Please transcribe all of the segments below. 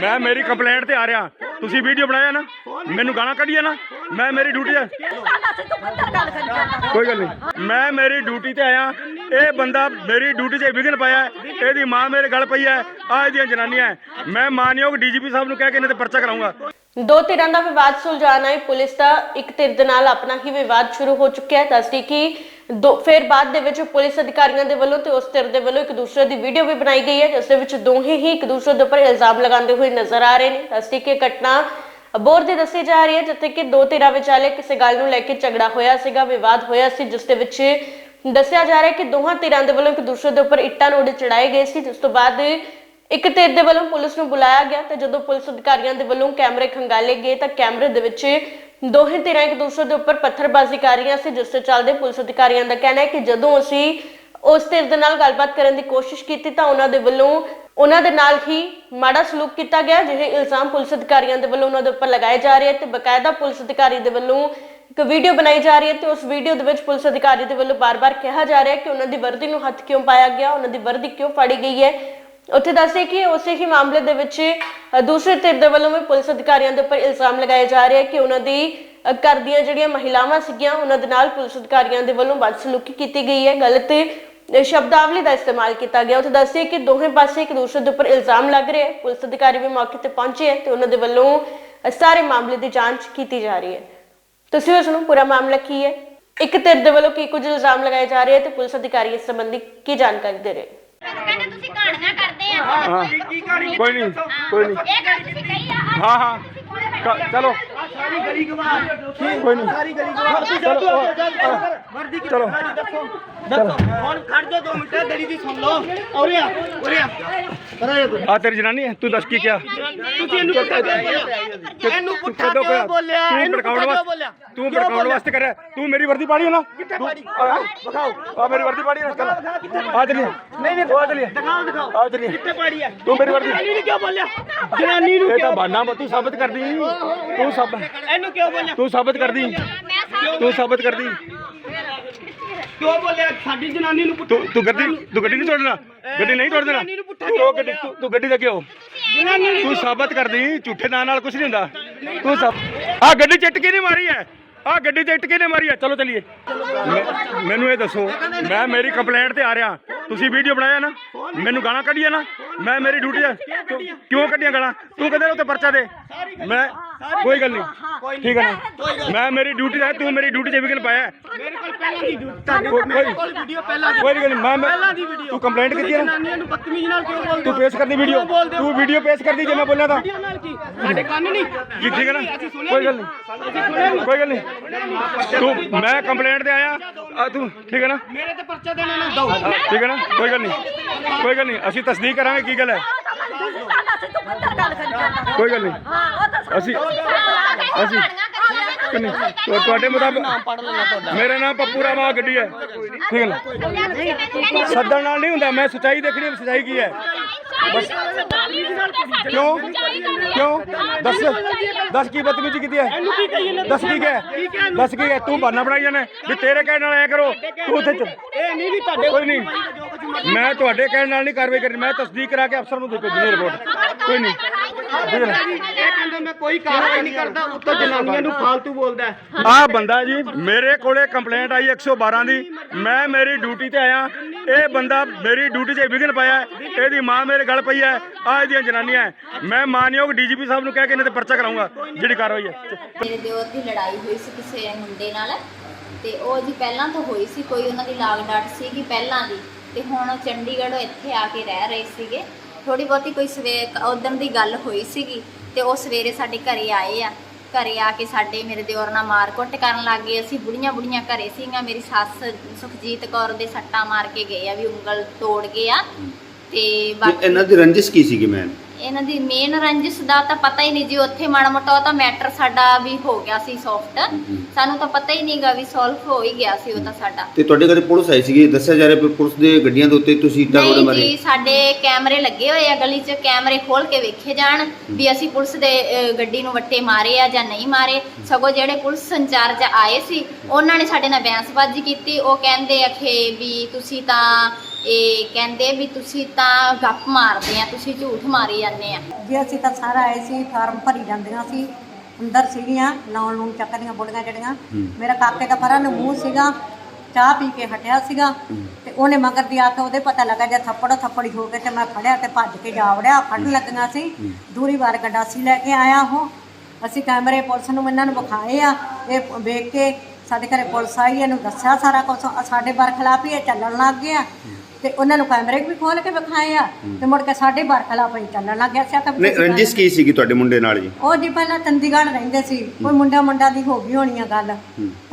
ਮੈਂ ਮੇਰੀ ਕੰਪਲੇਂਟ ਤੇ ਆ ਰਿਹਾ। ਤੁਸੀਂ ਵੀਡੀਓ ਬਣਾਇਆ ਨਾ, ਮੈਨੂੰ ਗਾਲਾਂ ਕੱਢੀਆਂ ਨਾ, ਮੈਂ ਮੇਰੀ ਡਿਊਟੀ ਤੇ ਕੋਈ ਗੱਲ ਨਹੀਂ। ਮੈਂ ਮੇਰੀ ਡਿਊਟੀ ਤੇ ਆਇਆ। ਇਹ ਬੰਦਾ ਮੇਰੀ ਡਿਊਟੀ 'ਚ ਵਿਘਨ ਪਾਇਆ ਇਹਦੀ ਮਾਂ ਮੇਰੇ ਗਲ ਪਈ ਹੈ। ਆਹ ਇਹਦੀਆਂ ਜਨਾਨੀਆਂ ਮੈਂ ਮਾਨਯੋਗ ਡੀਜੀਪੀ ਸਾਹਿਬ ਨੂੰ ਕਹਿ ਕੇ ਇਹਨਾਂ ਤੇ ਪਰਚਾ ਕਰਾਉਂਗਾ ਦੋ ਧਿਰਾਂ ਦਾ ਵਿਵਾਦ ਸੁਲਝਾਉਣਾ ਹੈ ਪੁਲਿਸ ਦਾ। ਇੱਕ ਧਿਰ ਦੇ ਨਾਲ ਆਪਣਾ ਹੀ ਵਿਵਾਦ ਸ਼ੁਰੂ ਹੋ ਚੁੱਕਿਆ ਹੈ। ਦੱਸਦੀ ਕਿ ਦੋ ਫਿਰ ਬਾਅਦ ਦੇ ਵਿੱਚ ਪੁਲਿਸ ਅਧਿਕਾਰੀਆਂ ਦੇ ਵੱਲੋਂ ਤੇ ਉਸ ਧਿਰ ਦੇ ਵੱਲੋਂ ਇੱਕ ਦੂਸਰੇ ਦੀ ਵੀਡੀਓ ਵੀ ਬਣਾਈ ਗਈ ਹੈ, ਜਿਸ ਦੇ ਵਿੱਚ ਦੋਹੇ ਹੀ ਇੱਕ ਦੂਸਰੇ ਦੇ ਉੱਪਰ ਇਲਜ਼ਾਮ ਲਗਾਉਂਦੇ ਹੋਏ ਨਜ਼ਰ ਆ ਰਹੇ ਨੇ। ਦੱਸਦੀ ਕਿ ਘਟਨਾ ਅਬੋਰ ਦੀ ਦੱਸੀ ਜਾ ਰਹੀ ਹੈ, ਜਿੱਥੇ ਕਿ ਦੋ ਧਿਰਾਂ ਵਿਚਾਲੇ ਕਿਸੇ ਗੱਲ ਨੂੰ ਲੈ ਕੇ ਝਗੜਾ ਹੋਇਆ ਸੀਗਾ, ਵਿਵਾਦ ਹੋਇਆ ਸੀ, ਜਿਸ ਦੇ ਵਿੱਚ ਦੱਸਿਆ ਜਾ ਰਿਹਾ ਹੈ ਕਿ ਦੋਹਾਂ ਧਿਰਾਂ ਦੇ ਵੱਲੋਂ ਇੱਕ ਦੂਸਰੇ ਦੇ ਉੱਪਰ ਇੱਟਾਂ ਰੋੜੇ ਚੜਾਏ ਗਏ ਸੀ, ਜਿਸ ਤੋਂ ਬਾਅਦ ਇੱਕ ਧਿਰ ਦੇ ਵੱਲੋਂ ਪੁਲਿਸ ਨੂੰ ਬੁਲਾਇਆ ਗਿਆ ਤੇ ਜਦੋਂ ਪੁਲਿਸ ਅਧਿਕਾਰੀਆਂ ਦੇ ਵੱਲੋਂ ਕੈਮਰੇ ਖੰਗਾਲੇ ਗਏ ਤਾਂ ਕੈਮਰੇ ਦੇ ਵਿੱਚ ਦੋਹੇ ਧਿਰਾਂ ਇੱਕ ਦੂਸਰੇ ਦੇ ਉੱਪਰ ਪੱਥਰਬਾਜ਼ੀ ਕਰ ਰਹੀਆਂ ਸੀ, ਜਿਸ ਦੇ ਚੱਲਦੇ ਪੁਲਿਸ ਅਧਿਕਾਰੀਆਂ ਦਾ ਕਹਿਣਾ ਹੈ ਕਿ ਜਦੋਂ ਅਸੀਂ ਉਸ ਧਿਰ ਦੇ ਨਾਲ ਗੱਲਬਾਤ ਕਰਨ ਦੀ ਕੋਸ਼ਿਸ਼ ਕੀਤੀ ਤਾਂ ਉਹਨਾਂ ਦੇ ਵੱਲੋਂ ਉਹਨਾਂ ਦੇ ਨਾਲ ਹੀ ਮਾੜਾ ਸਲੂਕ ਕੀਤਾ ਗਿਆ, ਜਿਹੇ ਇਲਜ਼ਾਮ ਪੁਲਿਸ ਅਧਿਕਾਰੀਆਂ ਦੇ ਵੱਲੋਂ ਉਹਨਾਂ ਦੇ ਉੱਪਰ ਲਗਾਏ ਜਾ ਰਹੇ ਤੇ ਬਕਾਇਦਾ ਪੁਲਿਸ ਅਧਿਕਾਰੀ ਦੇ ਵੱਲੋਂ ਇੱਕ ਵੀਡੀਓ ਬਣਾਈ ਜਾ ਰਹੀ ਹੈ ਤੇ ਉਸ ਵੀਡੀਓ ਦੇ ਵਿੱਚ ਪੁਲਿਸ ਅਧਿਕਾਰੀ ਦੇ ਵੱਲੋਂ ਬਾਰ-ਬਾਰ ਕਿਹਾ ਜਾ ਰਿਹਾ ਹੈ ਕਿ ਉਹਨਾਂ ਦੀ ਵਰਦੀ ਨੂੰ ਹੱਥ ਕਿਉਂ ਪਾਇਆ ਗਿਆ, ਉਹਨਾਂ ਦੀ ਵਰਦੀ ਕਿਉਂ ਫਾੜੀ ਗਈ ਹੈ ਉੱਥੇ ਦੱਸੇ ਕਿ ਉਸੇ ਹੀ ਮਾਮਲੇ ਦੇ ਵਿੱਚ ਦੂਸਰੇ ਧਿਰ ਦੇ ਵੱਲੋਂ ਵੀ ਪੁਲਿਸ ਅਧਿਕਾਰੀਆਂ ਦੇ ਉੱਪਰ ਇਲਜ਼ਾਮ ਲਗਾਏ ਜਾ ਰਹੇ ਹੈ ਕਿ ਉਹਨਾਂ ਦੀ ਅ, ਜਿਹੜੀਆਂ ਮਹਿਲਾਵਾਂ ਸੀਗੀਆਂ ਉਹਨਾਂ ਦੇ ਨਾਲ ਪੁਲਿਸ ਅਧਿਕਾਰੀਆਂ ਦੇ ਵੱਲੋਂ ਬਦਸਲੂਕੀ ਕੀਤੀ ਗਈ ਹੈ। ਗਲਤ ਸ਼ਬਦਾਵਲੀ ਦਾ ਇਸਤੇਮਾਲ ਕੀਤਾ ਗਿਆ। ਉੱਥੇ ਦੱਸੇ ਕਿ ਦੋਹੇ ਪਾਸੇ ਇੱਕ ਦੂਸਰੇ ਦੇ ਉੱਪਰ ਇਲਜ਼ਾਮ ਲੱਗ ਰਹੇ ਹੈ ਪੁਲਿਸ ਅਧਿਕਾਰੀ ਵੀ ਮੌਕੇ ਤੇ ਪਹੁੰਚੇ ਹੈ ਤੇ ਉਹਨਾਂ ਦੇ ਵੱਲੋਂ ਸਾਰੇ ਮਾਮਲੇ ਦੀ ਜਾਂਚ ਕੀਤੀ ਜਾ ਰਹੀ ਹੈ। ਤੁਸੀਂ ਉਸ ਨੂੰ ਪੂਰਾ ਮਾਮਲਾ ਕੀ ਹੈ? ਇੱਕ ਧਿਰ ਦੇ ਵੱਲੋਂ ਕੀ ਕੁਝ ਇਲਜ਼ਾਮ ਲਗਾਏ ਜਾ ਰਹੇ ਹੈ ਤੇ ਪੁਲਿਸ ਅਧਿਕਾਰੀ ਇਸ ਸੰਬੰਧੀ ਕੀ ਜਾਣਕਾਰੀ ਦੇ ਰਹੇ ਕਹਿੰਦੇ ਤੁਸੀਂ ਕਹਾਣੀਆਂ ਕਰਦੇ ਆ। ਹਾਂ ਕੋਈ ਨਹੀਂ ਕੋਈ ਨਹੀਂ। ਇਹ ਗੱਲ ਤੁਸੀਂ ਕਹੀ ਆ ਹਾਂ ਹਾਂ। ਕ- ਚਲੋ। ਸਾਰੀ ਗਲੀ ਗਵਾ ਕੋਈ ਨਹੀਂ। ਸਾਰੀ ਗਲੀ ਗਵਾ ਚਲੋ ਵਰਦੀ ਕਿ ਚਲੋ। ਦੱਸੋ। ਦੱਸੋ। ਹੁਣ ਖੜ ਜਾ ਦੋ ਮਿੰਟ ਗਲੀ ਦੀ ਸੁਣ ਲਓ। ਔਰੇ ਆ ਔਰੇ ਆ। ਆ ਤੇਰੀ ਜਨਾਨੀ ਹੈ? ਤੂੰ ਦੱਸ ਕੀ ਕਿਹਾ? ਤੁਸੀਂ ਇਹਨੂੰ ਪੁੱਠਾ ਕਿਉਂ ਇਹਨੂੰ ਤੂੰ ਪੁੱਠਾ ਕਿਉਂ ਬੋਲਿਆ? ਇਹਨੂੰ ਪੁੱਠਾ ਬੋਲਿਆ? ਤੂੰ ਕਿਉਂ ਭੜਕਾਉਣ? ਵਾਸਤੇ ਕਰਿਆ ਤੂੰ ਮੇਰੀ ਵਰਦੀ ਪਾੜੀ ਹੈ ਨਾ? ਪਾੜੀ? ਆ, ਮੇਰੀ ਵਰਦੀ ਪਾੜੀ ਹੈ ਚੱਲ। ਆ ਚਲੀਏ ਨਹੀਂ ਨਹੀਂ ਆ ਚਲੀਏ ਦਿਖਾਓ ਦਿਖਾਓ। ਆ ਚਲੀਏ ਕਿੱਥੇ ਪਾੜੀ ਆ ਤੂੰ ਮੇਰੀ ਵਰਦੀ ਜਨਾਨੀ ਨੂੰ ਕਿਉਂ ਬੋਲਿਆ? ਜਨਾਨੀ ਨੂੰ ਇਹ ਤਾਂ ਬਾਨਾ ਤੂੰ ਸਾਬਤ ਕਰਦੀ। ਤੂੰ ਸਭ ਇਹਨੂੰ ਕਿਉਂ ਬੋਲਿਆ? ਤੂੰ ਸਾਬਤ ਕਰਦੀ। ਤੂੰ ਸਾਬਤ ਕਰਦੀ। ਕਿਉਂ ਬੋਲਿਆ? ਸਾਡੀ ਜਨਾਨੀ ਨੂੰ ਪੁੱਠਾ ਤੂੰ ਤੂੰ ਗੱਡੀ ਤੂੰ ਗੱਡੀ ਨਹੀਂ ਤੋੜਨਾ। ਗੱਡੀ ਨਹੀਂ ਤੋੜ ਦੇਣਾ ਜਨਾਨੀ ਨੂੰ ਪੁੱਠਾ ਤੂੰ ਗੱਡੀ ਤੂੰ- ਤੂੰ ਗੱਡੀ ਦਾ ਕਿਉਂ ਜਨਾਨੀ ਨੂੰ ਤੂੰ ਸਾਬਤ ਕਰਦੀ ਝੂਠੇ ਨਾਂ ਨਾਲ ਕੁਝ ਨਹੀਂ ਹੁੰਦਾ। ਤੂੰ ਸਭ ਆ ਗੱਡੀ ਚ ਇੱਟ ਕਿਹਨੇ ਮਾਰੀ ਹੈ ਆ ਗੱਡੀ ਚ ਇੱਟ ਕਿਹਨੇ ਮਾਰੀ ਹੈ ਚਲੋ ਚਲੀਏ। ਮੈਨੂੰ ਇਹ ਦੱਸੋ ਮੈਂ ਮੇਰੀ ਕੰਪਲੇਂਟ ਤੇ ਆ ਰਿਹਾ। ਤੁਸੀਂ ਵੀਡੀਓ ਬਣਾਇਆ ਨਾ ਮੈਨੂੰ ਗਾਲਾਂ ਕੱਢੀਆਂ ਨਾ ਮੈਂ ਮੇਰੀ ਡਿਊਟੀ ਕਿਉਂ- ਕੱਢੀਆਂ ਗਾਲਾਂ? ਤੂੰ ਕਹਿੰਦਾ ਉੱਤੇ ਪਰਚਾ ਦੇ? ਮੈਂ ਕੋਈ ਗੱਲ ਨਹੀਂ। ਠੀਕ ਹੈ ਨਾ? ਮੈਂ ਮੇਰੀ ਡਿਊਟੀ ਹੈ ਤੂੰ ਮੇਰੀ ਡਿਊਟੀ 'ਚ ਵਿਗਨ ਪਾਇਆ। ਮੇਰੇ ਕੋਲ ਪਹਿਲਾਂ ਦੀ ਕੋਲ ਮੇਰੇ ਕੋਲ ਵੀਡੀਓ ਪਹਿਲਾਂ ਦੀ ਕੋਈ ਗੱਲ ਨਹੀਂ ਮੈਂ ਪਹਿਲਾਂ ਦੀ ਵੀਡੀਓ। ਤੂੰ ਕੰਪਲੇਂਟ ਕੀਤੀ ਹੈ ਨਾ? ਜਨਾਨੀਆਂ ਨੂੰ ਬਦਤਮੀਜ਼ ਨਾਲ ਕਿਉਂ ਬੋਲਦੇ ਤੂੰ? ਪੇਸ਼ ਕਰਦੀ ਵੀਡੀਓ? ਤੂੰ ਵੀਡੀਓ ਪੇਸ਼ ਕਰਦੀ ਜੇ ਮੈਂ ਬੋਲਿਆ ਤਾਂ। ਵੀਡੀਓ ਨਾਲ ਕੀ? ਸਾਡੇ ਕੰਨ ਨਹੀਂ। ਜੀ ਠੀਕ ਹੈ ਨਾ? ਕੋਈ ਗੱਲ ਨਹੀਂ। ਕੋਈ ਗੱਲ ਨਹੀਂ। ਤੂੰ ਮੈਂ ਕੰਪਲੇਂਟ ਤੇ ਆਇਆ। ਆ ਤੂੰ ਠੀਕ ਹੈ ਨਾ? ਮੇਰੇ ਤੇ ਪਰਚਾ ਦੇਣਾ ਨਾ। ਦੋ ਠੀਕ ਹੈ ਨਾ? ਕੋਈ ਗੱਲ ਨਹੀਂ ਕੋਈ ਗੱਲ ਨਹੀਂ। ਅਸੀਂ ਤਸਦੀਕ ਕਰਾਂਗੇ ਕੀ ਗੱਲ ਹੈ? ਕੋਈ ਗੱਲ ਨਹੀਂ। ਅਸੀਂ ਅਸੀਂ ਨਹੀਂ। ਤੁਹਾ- ਤੁਹਾਡੇ ਮੁਤਾਬਕ ਮੇਰਾ ਨਾਮ ਪੱਪੂ ਰਾਮਾ ਗੱਡੀ ਹੈ। ਠੀਕ ਹੈ ਨਾ? ਸੱਦਣ ਨਾਲ ਨਹੀਂ ਹੁੰਦਾ। ਮੈਂ ਸੱਚਾਈ ਦੇਖਣੀ ਹੈ ਸੱਚਾਈ ਕੀ ਹੈ। ਕਿਉਂ? ਕਿਉਂ? ਦੱਸ। ਦੱਸ ਕੀ ਬਦਤਮੀਜ਼ੀ ਕੀਤੀ ਹੈ? ਦੱਸ ਕੀ ਹੈ ਦੱਸ ਕੀ ਹੈ ਤੂੰ ਬਹਾਨਾ ਬਣਾਈ ਜਾਣਾ ਵੀ ਤੇਰੇ ਕਹਿਣ ਨਾਲ ਐ ਕਰੋ ਤੂੰ ਉੱਥੇ ਚੁੱਪ ਇਹ ਨਹੀਂ ਵੀ ਤੁਹਾਡੇ ਕੋਈ ਨਹੀਂ। ਮੈਂ ਤੁਹਾਡੇ ਕਹਿਣ ਨਾਲ ਨਹੀਂ ਕਾਰਵਾਈ ਕਰਨੀ ਮੈਂ ਤਸਦੀਕ ਕਰਾ ਕੇ ਅਫਸਰ ਨੂੰ ਦੇ ਭੇਜਣੀ ਰਿਪੋਰਟ ਕੋਈ ਨਹੀਂ? ਇਹ ਕਹਿੰਦੇ ਮੈਂ ਕੋਈ ਕਾਰਵਾਈ ਨਹੀਂ ਕਰਦਾ ਉੱਤੋਂ ਜਨਾਨੀਆਂ ਨੂੰ ਫਾਲਤੂ ਬੋਲਦਾ ਹੈ। ਆਹ ਬੰਦਾ ਜੀ ਮੇਰੇ ਕੋਲੇ ਕੰਪਲੇਂਟ ਆਈ 112 ਦੀ। ਮੈਂ ਮੇਰੀ ਡਿਊਟੀ ਤੇ ਆਇਆ। ਇਹ ਬੰਦਾ ਮੇਰੀ ਡਿਊਟੀ 'ਚ ਵਿਘਨ ਪਾਇਆ ਹੈ। ਇਹਦੀ ਮਾਂ ਮੇਰੇ ਗਲ ਪਈ ਹੈ। ਆਹ ਇਹਦੀਆਂ ਜਨਾਨੀਆਂ ਹੈ। ਮੈਂ ਮਾਨਯੋਗ ਡੀਜੀਪੀ ਸਾਹਿਬ ਨੂੰ ਕਹਿ ਕੇ ਇਹਨਾਂ ਤੇ ਪਰਚਾ ਕਰਾਉਂਗਾ ਜਿਹੜੀ ਕਾਰਵਾਈ ਹੈ। ਮੇਰੇ ਦਿਓਰ ਦੀ ਲੜਾਈ ਹੋਈ ਸੀ ਕਿਸੇ ਮੁੰਡੇ ਨਾਲ ਤੇ ਉਹ ਜੀ ਪਹਿਲਾਂ ਤੋਂ ਹੋਈ ਸੀ ਕੋਈ ਉਹਨਾਂ ਦੀ ਲਾਗ ਡਾਟ ਸੀਗੀ ਪਹਿਲਾਂ ਦੀ। ਤੇ ਹੁਣ ਉਹ ਚੰਡੀਗੜ੍ਹ ਇੱਥੇ ਆ ਕੇ ਰਹਿ ਰਹੇ ਸੀਗੇ। ਥੋੜੀ ਬਹੁਤੀ ਕੋਈ ਸਵੇਰ ਉਦੋਂ ਦੀ ਗੱਲ ਹੋਈ ਸੀਗੀ ਤੇ ਉਹ ਸਵੇਰੇ ਸਾਡੇ ਘਰੇ ਆਏ ਆ। ਘਰੇ ਆ ਕੇ ਸਾਡੇ ਮੇਰੇ ਦਿਓਰ ਨਾਲ ਮਾਰ ਕੁੱਟ ਕਰਨ ਲੱਗ ਗਏ। ਅਸੀਂ ਬੁੜੀਆਂ ਬੁੜੀਆਂ ਘਰੇ ਸੀਗੀਆਂ ਮੇਰੀ ਸੱਸ ਸੁਖਜੀਤ ਕੌਰ ਦੇ ਸੱਟਾਂ ਮਾਰ ਕੇ ਗਏ ਆ ਵੀ ਉਂਗਲ ਤੋੜ ਗਏ ਆ। ਤੇ ਤੇ ਬਾਕੀ ਇਹਨਾਂ ਦੀ ਰੰਜਿਸ਼ ਕੀ ਸੀਗੀ ਮੈਮ? ਇਹਨਾਂ ਦੀ ਮੇਨ ਰੰਜਿਸ਼ ਦਾ ਤਾਂ ਪਤਾ ਹੀ ਨਹੀਂ ਜੀ ਉੱਥੇ ਮਾੜਾ ਮੋਟਾ ਉਹ ਤਾਂ ਮੈਟਰ ਸਾਡਾ ਵੀ ਹੋ ਗਿਆ ਸੀ ਸੌਫਟ ਸਾਨੂੰ ਤਾਂ ਪਤਾ ਹੀ ਨਹੀਂਗਾ ਵੀ ਸੋਲਵ ਹੋ ਹੀ ਗਿਆ ਸੀ ਉਹ ਤਾਂ ਸਾਡਾ। ਤੇ ਤੁਹਾਡੇ ਘਰੇ ਪੁਲਿਸ ਆਈ ਸੀਗੀ ਦੱਸਿਆ ਜਾ ਰਿਹਾ ਵੀ ਪੁਲਿਸ ਦੇ ਗੱਡੀਆਂ ਦੇ ਉੱਤੇ ਤੁਸੀਂ ਇੱਟਾਂ ਰੋੜੇ ਨਹੀਂ ਮਾਰੇ ਜੀ ਸਾਡੇ ਕੈਮਰੇ ਲੱਗੇ ਹੋਏ ਆ ਗਲੀ 'ਚ ਕੈਮਰੇ ਖੋਲ ਕੇ ਵੇਖੇ ਜਾਣ ਵੀ ਅਸੀਂ ਪੁਲਿਸ ਦੇ ਅ, ਗੱਡੀ ਨੂੰ ਵੱਟੇ ਮਾਰੇ ਆ ਜਾਂ ਨਹੀਂ ਮਾਰੇ। ਸਗੋਂ ਜਿਹੜੇ ਪੁਲਿਸ ਸੰਚਾਰਜ ਆਏ ਸੀ ਉਹਨਾਂ ਨੇ ਸਾਡੇ ਨਾਲ ਬੈਂਸਬਾਜ਼ੀ ਕੀਤੀ। ਉਹ ਕਹਿੰਦੇ ਅਖੇ ਵੀ ਤੁਸੀਂ ਤਾਂ ਇਹ ਕਹਿੰਦੇ ਵੀ ਤੁਸੀਂ ਤਾਂ ਗੱਪ ਮਾਰਦੇ ਆ ਤੁਸੀਂ ਝੂਠ ਮਾਰੀ ਜਾਂਦੇ ਆ। ਜੀ ਅਸੀਂ ਤਾਂ ਸਾਰਾ ਆਏ ਸੀ ਫਾਰਮ ਭਰੀ ਜਾਂਦੀਆਂ ਸੀ ਅੰਦਰ ਸੀਗੀਆਂ ਲਾਉਣ ਲੂਣ ਚੱਕਦੀਆਂ ਬੁੜੀਆਂ ਜਿਹੜੀਆਂ। ਮੇਰਾ ਕਾਕੇ ਦਾ ਪਰਾਂ ਨੂੰ ਮੂੰਹ ਸੀਗਾ ਚਾਹ ਪੀ ਕੇ ਹਟਿਆ ਸੀਗਾ। ਤੇ ਉਹਨੇ ਮਗਰ ਦੀ ਆ ਕੇ ਉਹਦੇ ਪਤਾ ਲੱਗਾ ਜੇ ਥੱਪੜ ਥੱਪੜੀ ਹੋ ਕੇ ਤੇ ਮੈਂ ਫੜਿਆ ਤੇ ਭੱਜ ਕੇ ਜਾ ਵੜਿਆ ਫੜਨ ਲੱਗੀਆਂ ਸੀ। ਦੂਰੀ ਵਾਰ ਗੰਡਾਸੀ ਲੈ ਕੇ ਆਇਆ ਉਹ। ਅਸੀਂ ਕੈਮਰੇ ਪੁਲਿਸ ਨੂੰ ਇਹਨਾਂ ਨੂੰ ਵਿਖਾਏ ਆ ਇਹ ਵੇਖ ਕੇ ਸਾਡੇ ਘਰੇ ਪੁਲਿਸ ਆਈ ਇਹਨੂੰ ਦੱਸਿਆ ਸਾਰਾ ਕੁਝ ਸਾਡੇ ਬਰਖਲਾਫ ਹੀ ਇਹ ਚੱਲਣ ਲੱਗ ਗਿਆ। ਤੇ ਉਹਨਾਂ ਨੂੰ ਕੈਮਰੇ ਵੀ ਖੋਲ ਕੇ ਵਿਖਾਏ ਆ ਤੇ ਮੁੜ ਕੇ ਸਾਡੇ ਬਰਖਲਾਫ ਹੀ ਚੱਲਣ ਲੱਗ ਗਿਆ ਸੀ ਤਾਂ ਨਹੀਂ ਰੰਜਿਸ਼ ਕੀ ਸੀਗੀ ਤੁਹਾਡੇ ਮੁੰਡੇ ਨਾਲ ਜੀ? ਉਹ ਜੀ ਪਹਿਲਾਂ ਚੰਡੀਗੜ੍ਹ ਰਹਿੰਦੇ ਸੀ ਕੋਈ ਮੁੰਡਾ ਮੁੰਡਾ ਦੀ ਹੋ ਗਈ ਹੋਣੀ ਆ ਗੱਲ।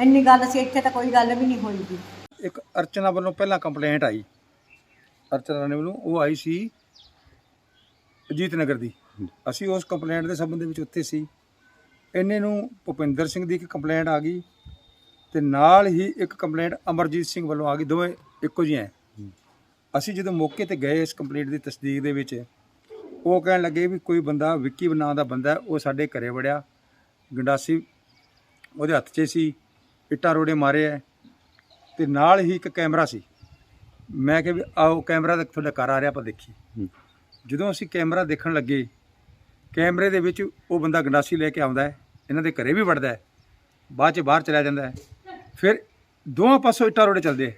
ਇੰਨੀ ਗੱਲ ਸੀ ਇੱਥੇ ਤਾਂ ਕੋਈ ਗੱਲ ਵੀ ਨਹੀਂ ਹੋਈ ਜੀ। ਇੱਕ ਅਰਚਨਾ ਵੱਲੋਂ ਪਹਿਲਾਂ ਕੰਪਲੇਂਟ ਆਈ। ਅਰਚਨਾ ਰਾਣੀ ਵੱਲੋਂ ਉਹ ਆਈ ਸੀ ਅਜੀਤ ਨਗਰ ਦੀ ਅਸੀਂ ਉਸ ਕੰਪਲੇਂਟ ਦੇ ਸੰਬੰਧ ਵਿੱਚ ਉੱਥੇ ਸੀ। ਇੰਨੇ ਨੂੰ ਭੁਪਿੰਦਰ ਸਿੰਘ ਦੀ ਇੱਕ ਕੰਪਲੇਂਟ ਆ ਗਈ ਤੇ ਨਾਲ ਹੀ ਇੱਕ ਕੰਪਲੇਂਟ ਅਮਰਜੀਤ ਸਿੰਘ ਵੱਲੋਂ ਆ ਗਈ ਦੋਵੇਂ ਇੱਕੋ ਜਿਹੀਆਂ। ਹੈ। ਅਸੀਂ ਜਦੋਂ ਮੌਕੇ ਤੇ ਗਏ ਇਸ ਕੰਪਲੇਂਟ ਦੀ ਤਸਦੀਕ ਦੇ ਵਿੱਚ ਉਹ ਕਹਿਣ ਲੱਗੇ ਵੀ ਕੋਈ ਬੰਦਾ ਵਿੱਕੀ ਨਾਂ ਦਾ ਬੰਦਾ ਉਹ ਸਾਡੇ ਘਰੇ ਵੜਿਆ। ਗੰਡਾਸੀ ਉਹਦੇ ਹੱਥ 'ਚ ਸੀ ਇੱਟਾਂ ਰੋੜੇ ਮਾਰੇ ਹੈ ਤੇ ਨਾਲ ਹੀ ਇੱਕ ਕੈਮਰਾ ਸੀ। ਮੈਂ ਕਿਹਾ ਵੀ ਆਓ ਕੈਮਰਾ ਤਾਂ ਤੁਹਾਡਾ ਘਰ ਆ ਰਿਹਾ ਆਪਾਂ ਦੇਖੀਏ। ਜਦੋਂ ਅਸੀਂ ਕੈਮਰਾ ਦੇਖਣ ਲੱਗੇ ਕੈਮਰੇ ਦੇ ਵਿੱਚ ਉਹ ਬੰਦਾ ਗੰਡਾਸੀ ਲੈ ਕੇ ਆਉਂਦਾ ਹੈ ਇਹਨਾਂ ਦੇ ਘਰੇ ਵੀ ਵੜਦਾ ਹੈ ਬਾਅਦ ਚ ਬਾਹਰ ਚਲਾ ਜਾਂਦਾ ਹੈ। ਫਿਰ ਦੋਵਾਂ ਪਾਸੋਂ ਇੱਟਾਂ ਰੋੜੇ ਚੱਲਦੇ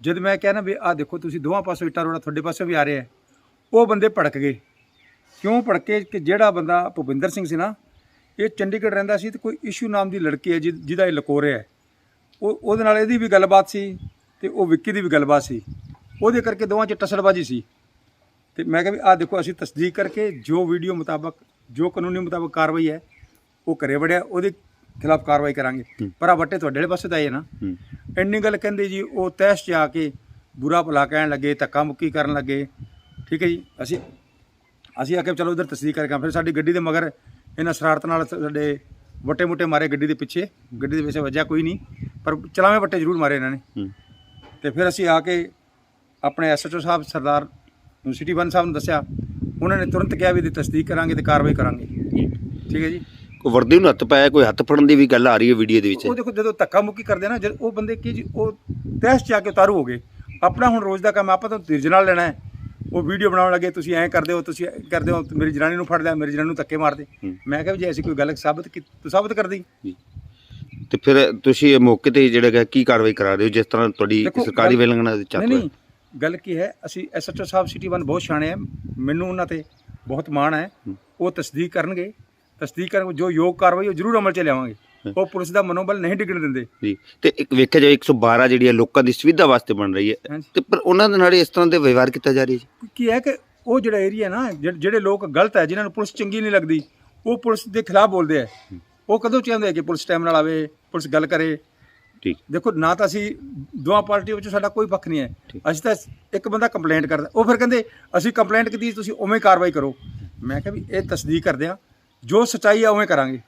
ਜਦ ਮੈਂ ਕਿਹਾ ਨਾ ਵੀ ਆਹ ਦੇਖੋ, ਤੁਸੀਂ ਦੋਵਾਂ ਪਾਸੋਂ ਇੱਟਾਂ ਰੋੜਾ ਤੁਹਾਡੇ ਪਾਸੋਂ ਵੀ ਆ ਰਿਹਾ ਹੈ ਉਹ ਬੰਦੇ ਭੜਕ ਗਏ। ਕਿਉਂ ਭੜਕੇ ਕਿ ਜਿਹੜਾ ਬੰਦਾ ਭੁਪਿੰਦਰ ਸਿੰਘ ਸੀ ਨਾ, ਇਹ ਚੰਡੀਗੜ੍ਹ ਰਹਿੰਦਾ ਸੀ ਤੇ ਕੋਈ ਇਸ਼ੂ ਨਾਮ ਦੀ ਲੜਕੀ ਹੈ ਜਿਹ- ਜਿਹਦਾ ਇਹ ਲਕੋ ਰਿਹਾ ਹੈ। ਉਹ ਉਹਦੇ ਨਾਲ ਇਹਦੀ ਵੀ ਗੱਲਬਾਤ ਸੀ ਤੇ ਉਹ ਵਿੱਕੀ ਦੀ ਵੀ ਗੱਲਬਾਤ ਸੀ। ਉਹਦੇ ਕਰਕੇ ਦੋਵਾਂ 'ਚ ਟਸਲਬਾਜੀ ਸੀ। ਤੇ ਮੈਂ ਕਿਹਾ ਵੀ ਆਹ ਦੇਖੋ, ਅਸੀਂ ਤਸਦੀਕ ਕਰਕੇ ਜੋ ਵੀਡੀਓ ਮੁਤਾਬਕ ਜੋ ਕਾਨੂੰਨੀ ਮੁਤਾਬਕ ਕਾਰਵਾਈ ਹੈ, ਉਹ ਘਰੇ ਵੜਿਆ। ਉਹਦੇ ਖਿਲਾਫ ਕਾਰਵਾਈ ਕਰਾਂਗੇ। ਪਰ ਆ ਵੱਟੇ ਤੁਹਾਡੇ ਵਾਲੇ ਪਾਸੇ ਤਾਂ ਆਏ ਆ ਨਾ। ਇੰਨੀ ਗੱਲ ਕਹਿੰਦੇ ਜੀ ਉਹ ਤੈਸ਼ 'ਚ ਆ ਕੇ ਬੁਰਾ ਭਲਾ ਕਹਿਣ ਲੱਗੇ ਧੱਕਾ ਮੁੱਕੀ ਕਰਨ ਲੱਗੇ। ਠੀਕ ਹੈ ਜੀ? ਅਸੀਂ ਅਸੀਂ ਆ ਕੇ ਚਲੋ ਉਧਰ ਤਸਦੀਕ ਕਰਕੇ। ਫਿਰ ਸਾਡੀ ਗੱਡੀ ਦੇ ਮਗਰ ਇਹਨਾਂ ਸ਼ਰਾਰਤ ਨਾਲ ਸਾਡੇ ਵੱਟੇ ਮੁੱਟੇ ਮਾਰੇ ਗੱਡੀ ਦੇ ਪਿੱਛੇ। ਗੱਡੀ ਦੇ ਵਿੱਚ ਵੱਜਿਆ ਕੋਈ ਨਹੀਂ। ਪਰ ਚਲਾਵੇਂ ਵੱਟੇ ਜ਼ਰੂਰ ਮਾਰੇ ਇਹਨਾਂ ਨੇ। ਤੇ ਫਿਰ ਅਸੀਂ ਆ ਕੇ ਆਪਣੇ ਐਸਐਚਓ ਸਾਹਿਬ ਸਰਦਾਰ ਸਿਟੀ ਵਨ ਸਾਹਿਬ ਨੂੰ ਦੱਸਿਆ। ਉਹਨਾਂ ਨੇ ਤੁਰੰਤ ਕਿਹਾ ਵੀ ਇਹਦੀ ਤਸਦੀਕ ਕਰਾਂਗੇ ਤੇ ਕਾਰਵਾਈ ਕਰਾਂਗੇ। ਠੀਕ ਹੈ ਜੀ? ਵਰਦੀ ਨੂੰ ਹੱਥ ਪਾਇਆ ਕੋਈ ਹੱਥ ਫੜਨ ਦੀ ਵੀ ਗੱਲ ਆ ਰਹੀ ਹੈ ਵੀਡੀਓ ਦੇ ਵਿੱਚ। ਉਹ ਦੇਖੋ ਜਦੋਂ ਧੱਕਾ ਮੁੱਕੀ ਕਰਦੇ ਆ ਨਾ ਜਦ ਉਹ ਬੰਦੇ ਕੀ ਜੀ ਉਹ ਤੈਸ਼ ਚ ਆ ਕੇ ਉਤਾਰੂ ਹੋ ਗਏ। ਆਪਣਾ ਹੁਣ ਰੋਜ਼ ਦਾ ਕੰਮ ਆਪਾਂ ਤਾਂ ਧੀਰਜ ਨਾਲ ਲੈਣਾ ਹੈ। ਉਹ ਵੀਡੀਓ ਬਣਾਉਣ ਲੱਗੇ ਤੁਸੀਂ ਐਂ ਕਰਦੇ ਹੋ ਤੁਸੀਂ ਐਂ ਕਰਦੇ ਹੋ ਮੇਰੀ ਜਨਾਨੀ ਨੂੰ ਫੜ ਲਿਆ ਮੇਰੀ ਜਨਾਨੀ ਨੂੰ ਧੱਕੇ ਮਾਰਦੇ। ਮੈਂ ਕਿਹਾ ਵੀ ਜੇ ਐਸੀ ਕੋਈ ਗੱਲ ਸਾਬਤ ਕੀ ਤੂੰ ਸਾਬਤ ਕਰ ਦੀ ਤੇ ਫਿਰ ਤੁਸੀਂ ਇਹ ਮੌਕੇ ਤੇ ਜਿਹੜਾ ਹੈਗਾ ਕੀ ਕਾਰਵਾਈ ਕਰਾ ਰਹੇ ਹੋ ਜਿਸ ਤਰ੍ਹਾਂ ਤੁਹਾਡੀ ਦੇਖੋ, ਸਰਕਾਰੀ ਗੱਲ- ਵੇਲੰਗਣਾ ਦੇ ਚੱਕ ਨਹੀਂ ਗੱਲ ਕੀ ਹੈ ਅਸੀਂ ਐਸਐਚਓ ਸਾਹਿਬ ਸਿਟੀ ਵਨ ਬਹੁਤ ਸਿਆਣੇ ਆ। ਮੈਨੂੰ ਉਹਨਾਂ ਤੇ ਬਹੁਤ ਮਾਣ ਹੈ। ਉਹ ਤਸਦੀਕ ਕਰਨਗੇ। ਤਸਦੀਕ ਕਰਨ ਜੋ ਯੋਗ ਕਾਰਵਾਈ ਉਹ ਜ਼ਰੂਰ ਅਮਲ ਚ ਲਿਆਵਾਂਗੇ। ਉਹ ਪੁਲਿਸ ਦਾ ਮਨੋਬਲ ਨਹੀਂ ਡਿੱਗਣ ਦਿੰਦੇ। ਜੀ। ਤੇ ਇੱਕ ਵੇਖਿਆ ਜਾਵੇ 112 ਜਿਹੜੀ ਹੈ ਲੋਕਾਂ ਦੀ ਸੁਵਿਧਾ ਵਾਸਤੇ ਬਣ ਰਹੀ ਹੈ। ਤੇ ਪਰ ਉਹਨਾਂ ਦੇ ਨਾਲ ਇਸ ਤਰ੍ਹਾਂ ਦੇ ਵਿਵਹਾਰ ਕੀਤਾ ਜਾ ਰਿਹਾ ਜੀ? ਕੀ ਹੈ ਕਿ ਉਹ ਜਿਹੜਾ ਏਰੀਆ ਨਾ ਜਿਹ- ਜਿਹੜੇ ਲੋਕ ਗਲਤ ਹੈ ਜਿਨ੍ਹਾਂ ਨੂੰ ਪੁਲਿਸ ਚੰਗੀ ਨਹੀਂ ਲੱਗਦੀ ਉਹ ਪੁਲਿਸ ਦੇ ਖਿਲਾਫ ਬੋਲਦੇ ਆ। ਉਹ ਕਦੋਂ ਚਾਹੁੰਦੇ ਆ ਕਿ ਪੁਲਿਸ ਟਾਈਮ ਨਾਲ ਆਵੇ ਪੁਲਿਸ ਗੱਲ ਕਰੇ? ਠੀਕ। ਦੇਖੋ ਨਾ ਤਾਂ ਅਸੀਂ ਦੋਵਾਂ ਪਾਰਟੀਆਂ ਵਿੱਚੋਂ ਸਾਡਾ ਕੋਈ ਪੱਖ ਨਹੀਂ ਹੈ। ਅਸੀਂ ਤਾਂ ਇੱਕ ਬੰਦਾ ਕੰਪਲੇਂਟ ਕਰਦਾ। ਉਹ ਫਿਰ ਕਹਿੰਦੇ ਅਸੀਂ ਕੰਪਲੇਂਟ ਕੀਤੀ ਤੁਸੀਂ ਉਵੇਂ ਕਾਰਵਾਈ ਕਰੋ। ਮੈਂ ਕਿਹਾ ਵੀ ਇਹ ਤਸਦੀਕ ਕਰਦੇ ਆ। ਜੋ ਸੱਚਾਈ ਆ ਉਵੇਂ ਕਰਾਂਗੇ।